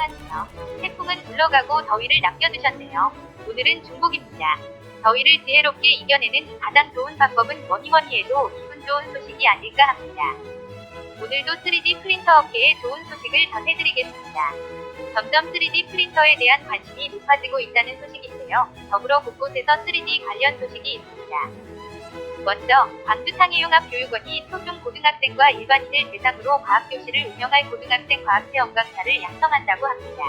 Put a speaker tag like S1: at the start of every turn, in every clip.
S1: 안녕하세요. 태풍은 물러가고 더위를 남겨두셨네요. 오늘은 중복입니다. 더위를 지혜롭게 이겨내는 가장 좋은 방법은 뭐니뭐니 해도 기분 좋은 소식이 아닐까 합니다. 오늘도 3D 프린터 업계에 좋은 소식을 전해드리겠습니다. 점점 3D 프린터에 대한 관심이 높아지고 있다는 소식인데요. 더불어 곳곳에서 3D 관련 소식이 있습니다. 먼저 광주창의융합교육원이 초중 고등학생과 일반인을 대상으로 과학교실을 운영할 고등학생 과학체험 강사를 양성한다고 합니다.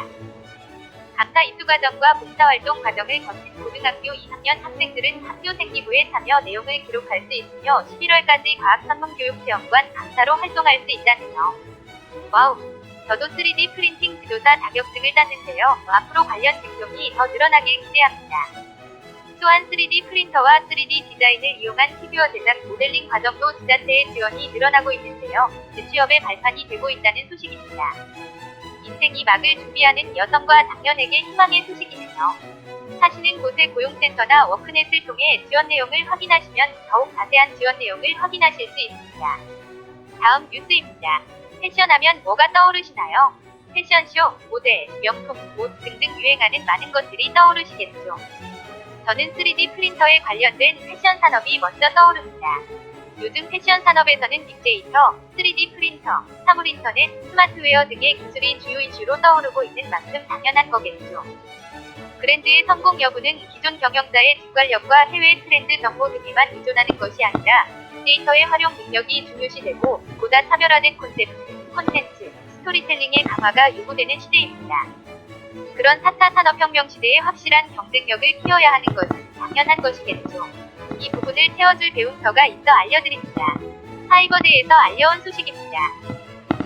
S1: 강사 입수 과정과 봉사활동 과정을 거친 고등학교 2학년 학생들은 학교 생기부에 참여 내용을 기록할 수 있으며 11월까지 과학전문교육체험관 강사로 활동할 수 있다네요. 와우! 저도 3D 프린팅 지도사 자격증을 땄는데요. 앞으로 관련 직종이 더 늘어나길 기대합니다. 또한 3D 프린터와 3D 디자인을 이용한 피규어 제작 모델링 과정도 지자체의 지원이 늘어나고 있는데요. 재취업의 발판이 되고 있다는 소식입니다. 인생이 막을 준비하는 여성과 장년에게 희망의 소식이네요. 사시는 곳의 고용센터나 워크넷을 통해 지원 내용을 확인하시면 더욱 자세한 지원 내용을 확인하실 수 있습니다. 다음 뉴스입니다. 패션하면 뭐가 떠오르시나요? 패션쇼, 모델, 명품, 옷 등등 유행하는 많은 것들이 떠오르시겠죠. 저는 3D 프린터에 관련된 패션 산업이 먼저 떠오릅니다. 요즘 패션 산업에서는 빅데이터, 3D 프린터, 사물 인터넷, 스마트웨어 등의 기술이 주요 이슈로 떠오르고 있는 만큼 당연한 거겠죠. 브랜드의 성공 여부는 기존 경영자의 직관력과 해외 트렌드 정보 등에만 의존하는 것이 아니라 빅데이터의 활용 능력이 중요시되고 보다 차별화된 콘셉트, 콘텐츠, 스토리텔링의 강화가 요구되는 시대입니다. 그런 4차 산업혁명 시대에 확실한 경쟁력을 키워야 하는 것은 당연한 것이겠죠. 이 부분을 채워줄 배움터가 있어 알려드립니다. 하이버드에서 알려온 소식입니다.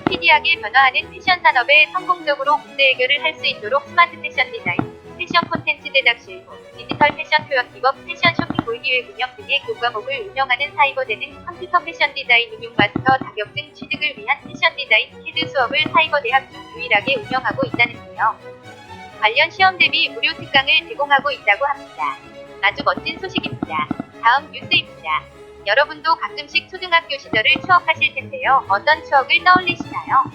S1: 스피디하게 변화하는 패션 산업에 성공적으로 문제 해결을 할 수 있도록 스마트 패션 디자인, 패션 콘텐츠 제작 실무, 디지털 패션 표현 기법, 패션 쇼핑몰 기획 운영 등의 교과목을 운영하는 사이버대는 컴퓨터 패션 디자인 응용 마스터 자격증 취득을 위한 패션 디자인 키드 수업을 사이버대학 중 유일하게 운영하고 있다는데요. 관련 시험 대비 무료 특강을 제공하고 있다고 합니다. 아주 멋진 소식입니다. 다음 뉴스입니다. 여러분도 가끔씩 초등학교 시절을 추억하실 텐데요. 어떤 추억을 떠올리시나요?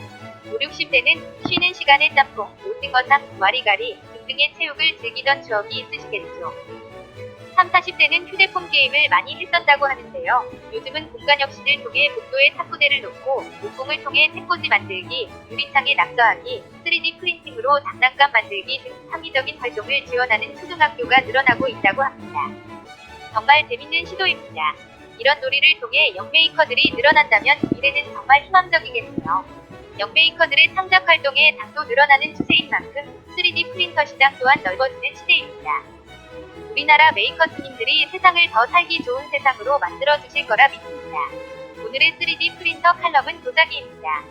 S1: 5, 60대는 쉬는 시간에 짬뽕, 오징어탕, 와리가리 등등의 체육을 즐기던 추억이 있으시겠죠. 3, 40대는 휴대폰 게임을 많이 했었다고 하는데요. 요즘은 공간 혁신을 통해 복도에 탁구대를 놓고 목공을 통해 책꽂이 만들기, 유리창에 낙서하기, 3D 프린팅으로 장난감 만들기 등 창의적인 활동을 지원하는 초등학교가 늘어나고 있다고 합니다. 정말 재밌는 시도입니다. 이런 놀이를 통해 영메이커들이 늘어난다면 미래는 정말 희망적이겠네요. 영메이커들의 창작 활동에 당도 늘어나는 추세인 만큼 3D 프린터 시장 또한 넓어지는 시대입니다. 우리나라 메이커 스님들이 세상을 더 살기 좋은 세상으로 만들어 주실 거라 믿습니다. 오늘의 3D 프린터 칼럼은 도자기입니다.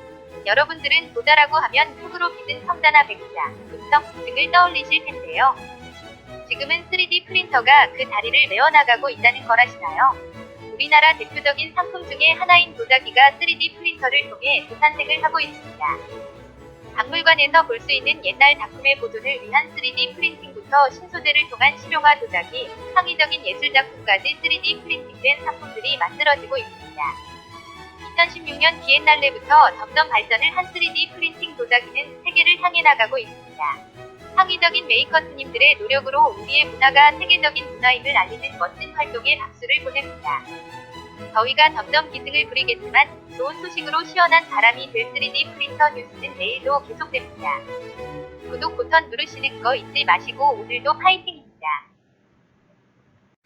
S1: 여러분들은 도자라고 하면 흙으로 빚은 성자나 백자, 금성 등을 떠올리실 텐데요. 지금은 3D 프린터가 그 다리를 메워나가고 있다는 거라시나요? 우리나라 대표적인 상품 중에 하나인 도자기가 3D 프린터를 통해 재탄생을 하고 있습니다. 박물관에서 볼 수 있는 옛날 작품의 보존을 위한 3D 프린팅부터 신소재를 통한 실용화 도자기, 창의적인 예술 작품까지 3D 프린팅된 상품들이 만들어지고 있습니다. 2016년 비엔날레부터 점점 발전을 한 3D 프린팅 도자기는 세계를 향해 나가고 있습니다. 창의적인 메이커 스님들의 노력으로 우리의 문화가 세계적인 문화임을 알리는 멋진 활동에 박수를 보냅니다. 더위가 점점 기승을 부리겠지만 좋은 소식으로 시원한 바람이 될 3D 프린터 뉴스는 내일도 계속됩니다. 구독 버튼 누르시는 거 잊지 마시고 오늘도 파이팅